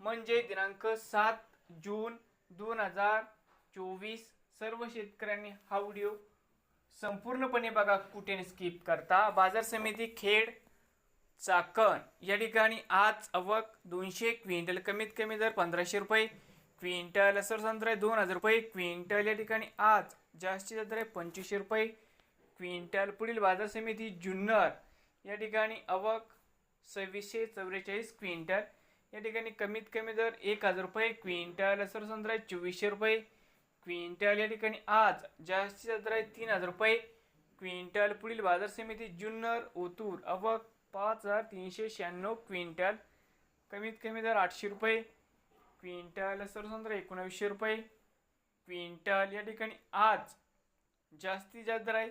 म्हणजे दिनांक सात जून दोन हजार चोवीस. सर्व शेतकऱ्यांनी हा व्हिडिओ संपूर्णपणे बघा कुठे स्किप करता. बाजार समिती खेड चाकण. या ठिकाणी आज अवक दोनशे क्विंटल कमीत कमी दर पंधराशे रुपये क्विंटल सरसंत्र आहे दोन हजार रुपये क्विंटल या ठिकाणी आज जास्तीत दर आहे पंचवीसशे रुपये क्विंटल पुढील बाजार समिती जुन्नर. या ठिकाणी अवक सव्वीसशे चौवेचाळीस क्विंटल या ठिकाणी कमीत कमी दर एक हजार रुपये क्विंटल सरसंत्र आहे चोवीसशे रुपये क्विंटल या ठिकाणी आज जास्तीत दर आहे तीन हजार रुपये क्विंटल पुढील बाजार समिती जुन्नर ओतूर अवक पाच हजार तीनशे शहाण्णव क्विंटल कमीत कमी दर आठशे रुपये क्विंटल सरसंत्र एकोणावीसशे रुपये क्विंटल या ठिकाणी आज जास्तीत जास्त दर आहे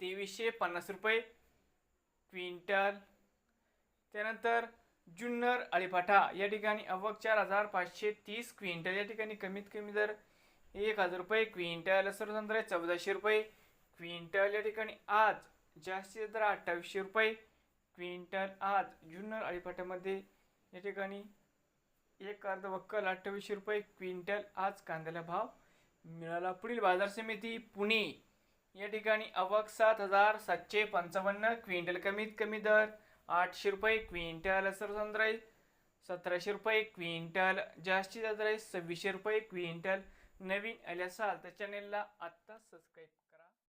तेवीसशे पन्नास रुपये क्विंटल त्यानंतर जुन्नर अळीपाठा या ठिकाणी अवक चार हजार पाचशे तीस क्विंटल. या ठिकाणी कमीत कमी दर एक हजार रुपये क्विंटल. सर्वसंत्र चौदाशे रुपये क्विंटल. या ठिकाणी आज जास्तीत दर अठ्ठावीसशे रुपये क्विंटल. आज जुन्नर अळीपाठामध्ये या ठिकाणी एक अर्ध वक्कल अठ्ठावीसशे रुपये क्विंटल. आज कांद्याला भाव मिळाला. पुढील बाजार समिती पुणे. या ठिकाणी अवक सात हजार सातशे पंचावन्न क्विंटल. कमीत कमी दर आठशे रुपये क्विंटल सरसंत्र आहे सतराशे रुपये क्विंटल जास्तीत जास्त आहे सव्वीसशे रुपये क्विंटल. नवीन आले असाल तर चॅनेलला आत्ता सबस्क्राईब